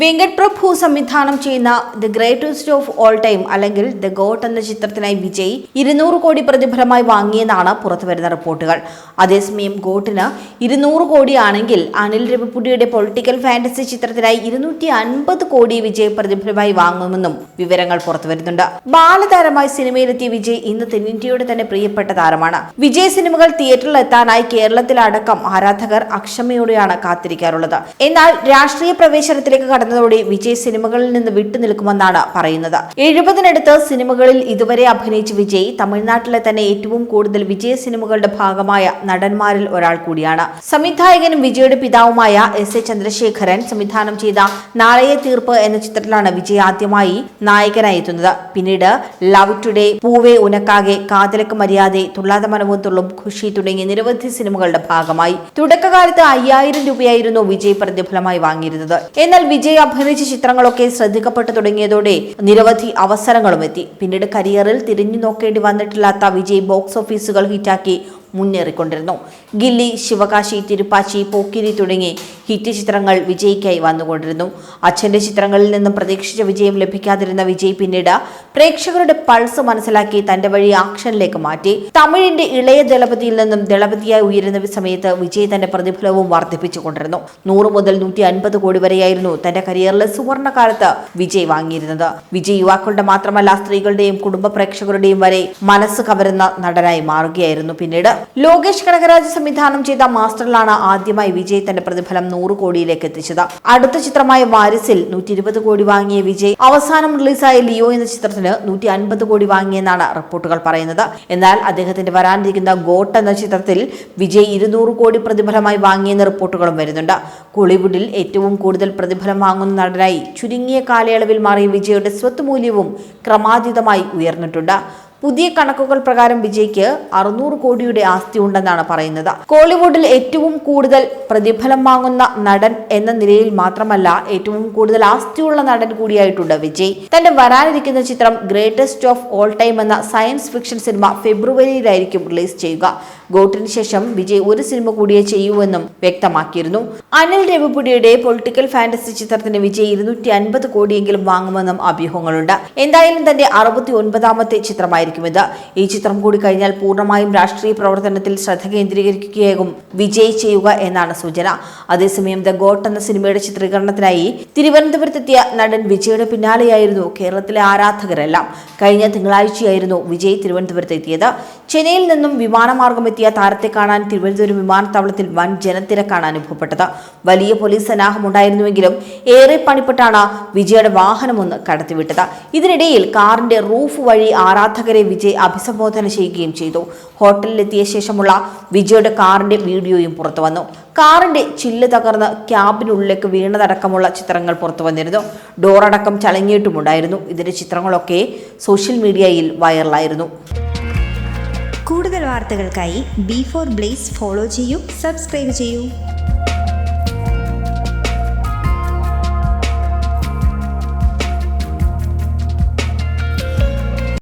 വെങ്കട് പ്രഭു സംവിധാനം ചെയ്യുന്ന the greatest of all time അല്ലെങ്കിൽ ദ ഗോട്ട് എന്ന ചിത്രത്തിനായി വിജയ് ഇരുന്നൂറ് കോടി പ്രതിഫലമായി വാങ്ങിയെന്നാണ് പുറത്തുവരുന്ന റിപ്പോർട്ടുകൾ. അതേസമയം ഗോട്ടിന് ഇരുന്നൂറ് കോടിയാണെങ്കിൽ അനിൽ രവിപുടിയുടെ പൊളിറ്റിക്കൽ ഫാന്റസി ചിത്രത്തിനായി ഇരുന്നൂറ്റി അൻപത് കോടി വിജയ് പ്രതിഫലമായി വാങ്ങുമെന്നും വിവരങ്ങൾ പുറത്തുവരുന്നുണ്ട്. ബാലതാരമായി സിനിമയിലെത്തിയ വിജയ് ഇന്ന് തെന്നിന്ത്യയുടെ തന്നെ പ്രിയപ്പെട്ട താരമാണ്. വിജയ് സിനിമകൾ തിയേറ്ററിൽ എത്താനായി കേരളത്തിലടക്കം ആരാധകർ അക്ഷമയോടെയാണ് കാത്തിരിക്കാറുള്ളത്. എന്നാൽ രാഷ്ട്രീയ പ്രവേശനത്തിലേക്ക് കടന്നതോടെ വിജയ് സിനിമകളിൽ നിന്ന് വിട്ടുനിൽക്കുമെന്നാണ് പറയുന്നത്. എഴുപതിനടുത്ത് സിനിമകളിൽ ഇതുവരെ അഭിനയിച്ച വിജയ് തമിഴ്നാട്ടിലെ തന്നെ ഏറ്റവും കൂടുതൽ വിജയ സിനിമകളുടെ ഭാഗമായ നടന്മാരിൽ ഒരാൾ കൂടിയാണ്. സംവിധായകനും വിജയുടെ പിതാവുമായ എസ് എ ചന്ദ്രശേഖരൻ സംവിധാനം ചെയ്ത നാളെയെ തീർപ്പ് എന്ന ചിത്രത്തിലാണ് വിജയ് ആദ്യമായി നായകനായി എത്തുന്നത് പിന്നീട് ലവ് ടുഡേ പൂവേ ഉനക്കാകെ കാതലക്ക് മര്യാദ തുള്ളാത മനവും തുള്ളും ഖുഷി തുടങ്ങിയ നിരവധി സിനിമകളുടെ ഭാഗമായി. തുടക്കകാലത്ത് അയ്യായിരം രൂപയായിരുന്നു വിജയ് പ്രതിഫലമായി വാങ്ങിയിരുന്നത്. എന്നാൽ വിജയ് അഭിനയിച്ച ചിത്രങ്ങളൊക്കെ ശ്രദ്ധിക്കപ്പെട്ടു തുടങ്ങിയതോടെ നിരവധി അവസരങ്ങളും എത്തി. പിന്നീട് കരിയറിൽ തിരിഞ്ഞു നോക്കേണ്ടി വന്നിട്ടില്ലാത്ത വിജയ് ബോക്സ് ഓഫീസുകൾ ഹിറ്റാക്കി മുന്നേറിക്കൊണ്ടിരുന്നു. ഗില്ലി ശിവകാശി തിരുപ്പാച്ചി പോക്കിരി തുടങ്ങി ഹിറ്റ് ചിത്രങ്ങൾ വിജയ്ക്കായി വന്നുകൊണ്ടിരുന്നു. അച്ഛന്റെ ചിത്രങ്ങളിൽ നിന്നും പ്രതീക്ഷിച്ച വിജയം ലഭിക്കാതിരുന്ന വിജയ് പിന്നീട് പ്രേക്ഷകരുടെ പൾസ് മനസ്സിലാക്കി തന്റെ വഴി ആക്ഷനിലേക്ക് മാറ്റി. തമിഴിന്റെ ഇളയ ദളപതിയിൽ നിന്നും ദളപതിയായി ഉയരുന്ന സമയത്ത് വിജയ് തന്റെ പ്രതിഫലവും വർദ്ധിപ്പിച്ചുകൊണ്ടിരുന്നു നൂറ് മുതൽ നൂറ്റി അൻപത് കോടി വരെയായിരുന്നു തന്റെ കരിയറിലെ സുവർണകാലത്ത് വിജയ് വാങ്ങിയിരുന്നത്. വിജയ് യുവാക്കളുടെ മാത്രമല്ല സ്ത്രീകളുടെയും കുടുംബ പ്രേക്ഷകരുടെയും വരെ മനസ്സ് കവരുന്ന നടനായി മാറുകയായിരുന്നു പിന്നീട്. ലോകേഷ് കനകരാജ് സംവിധാനം ചെയ്ത മാസ്റ്ററിലാണ് ആദ്യമായി വിജയ് തന്റെ പ്രതിഫലം നൂറ് കോടിയിലേക്ക് എത്തിച്ചത്. അടുത്ത ചിത്രമായ വാരിസിൽ നൂറ്റി ഇരുപത് കോടി വാങ്ങിയ വിജയ് അവസാനം റിലീസായ ലിയോ എന്ന ചിത്രത്തിന് നൂറ്റി അൻപത് കോടി വാങ്ങിയെന്നാണ് റിപ്പോർട്ടുകൾ പറയുന്നത്. എന്നാൽ അദ്ദേഹത്തിന്റെ വരാനിരിക്കുന്ന ഗോട്ട് എന്ന ചിത്രത്തിൽ വിജയ് ഇരുന്നൂറ് കോടി പ്രതിഫലമായി വാങ്ങിയെന്ന റിപ്പോർട്ടുകളും വരുന്നുണ്ട്. കോളിവുഡിൽ ഏറ്റവും കൂടുതൽ പ്രതിഫലം വാങ്ങുന്ന നടനായി ചുരുങ്ങിയ കാലയളവിൽ മാറിയ വിജയുടെ സ്വത്ത് മൂല്യവും ക്രമാതീതമായി ഉയർന്നിട്ടുണ്ട്. പുതിയ കണക്കുകൾ പ്രകാരം വിജയ്ക്ക് അറുന്നൂറ് കോടിയുടെ ആസ്തി ഉണ്ടെന്നാണ് പറയുന്നത്. കോളിവുഡിൽ ഏറ്റവും കൂടുതൽ പ്രതിഫലം വാങ്ങുന്ന നടൻ എന്ന നിലയിൽ മാത്രമല്ല ഏറ്റവും കൂടുതൽ ആസ്തിയുള്ള നടൻ കൂടിയായിട്ടുണ്ട് വിജയ്. തന്റെ വരാനിരിക്കുന്ന ചിത്രം ഗ്രേറ്റസ്റ്റ് ഓഫ് ഓൾ ടൈം എന്ന സയൻസ് ഫിക്ഷൻ സിനിമ ഫെബ്രുവരിയിലായിരിക്കും റിലീസ് ചെയ്യുക. ഗോട്ടിന് ശേഷം വിജയ് ഒരു സിനിമ കൂടിയേ ചെയ്യൂവെന്നും വ്യക്തമാക്കിയിരുന്നു. അനിൽ രവിപുടിയുടെ പൊളിറ്റിക്കൽ ഫാന്റസി ചിത്രത്തിന് വിജയ് ഇരുന്നൂറ്റി അൻപത് കോടിയെങ്കിലും വാങ്ങുമെന്നും അഭ്യൂഹങ്ങളുണ്ട്. എന്തായാലും തന്റെ അറുപത്തി ഒൻപതാമത്തെ ചിത്രമായിരിക്കും ഇത് ഈ ചിത്രം കൂടി കഴിഞ്ഞാൽ പൂർണമായും രാഷ്ട്രീയ പ്രവർത്തനത്തിൽ ശ്രദ്ധ കേന്ദ്രീകരിക്കുകയാകും. വിജയ് ചെയ്യുക എന്നാണ് സൂചന. അതേസമയം ദ ഗോട്ട് എന്ന സിനിമയുടെ ചിത്രീകരണത്തിനായി തിരുവനന്തപുരത്തെത്തിയ നടൻ വിജയുടെ പിന്നാലെയായിരുന്നു കേരളത്തിലെ ആരാധകരെല്ലാം. കഴിഞ്ഞ തിങ്കളാഴ്ചയായിരുന്നു വിജയ് തിരുവനന്തപുരത്ത് എത്തിയത് ചെന്നൈയിൽ നിന്നും വിമാനമാർഗം എത്തിയ താരത്തെ കാണാൻ തിരുവനന്തപുരം വിമാനത്താവളത്തിൽ വൻ ജനത്തിരക്കാണ് അനുഭവപ്പെട്ടത്. വലിയ പോലീസ് സന്നാഹമുണ്ടായിരുന്നുവെങ്കിലും ഏറെ പണിപ്പെട്ടാണ് വിജയുടെ വാഹനമൊന്ന് കടത്തിവിട്ടത്. ഇതിനിടയിൽ കാറിന്റെ റൂഫ് വഴി ആരാധകരെ വിജയ് അഭിസംബോധന ചെയ്യുകയും ചെയ്തു. ഹോട്ടലിലെത്തിയ ശേഷമുള്ള വിജയുടെ കാറിന്റെ വീഡിയോയും പുറത്തുവന്നു കാറിന്റെ ചില്ല് തകർന്ന് ക്യാബിനുള്ളിലേക്ക് വീണതടക്കമുള്ള ചിത്രങ്ങൾ പുറത്തു വന്നിരുന്നു. ഡോറടക്കം ചളങ്ങിയിട്ടുമുണ്ടായിരുന്നു. ഇതിന്റെ ചിത്രങ്ങളൊക്കെ സോഷ്യൽ മീഡിയയിൽ വൈറലായിരുന്നു. കൂടുതൽ വാർത്തകൾക്കായി ബി ഫോർ ബ്ലേസ് ഫോളോ ചെയ്യൂ സബ്സ്ക്രൈബ് ചെയ്യൂ.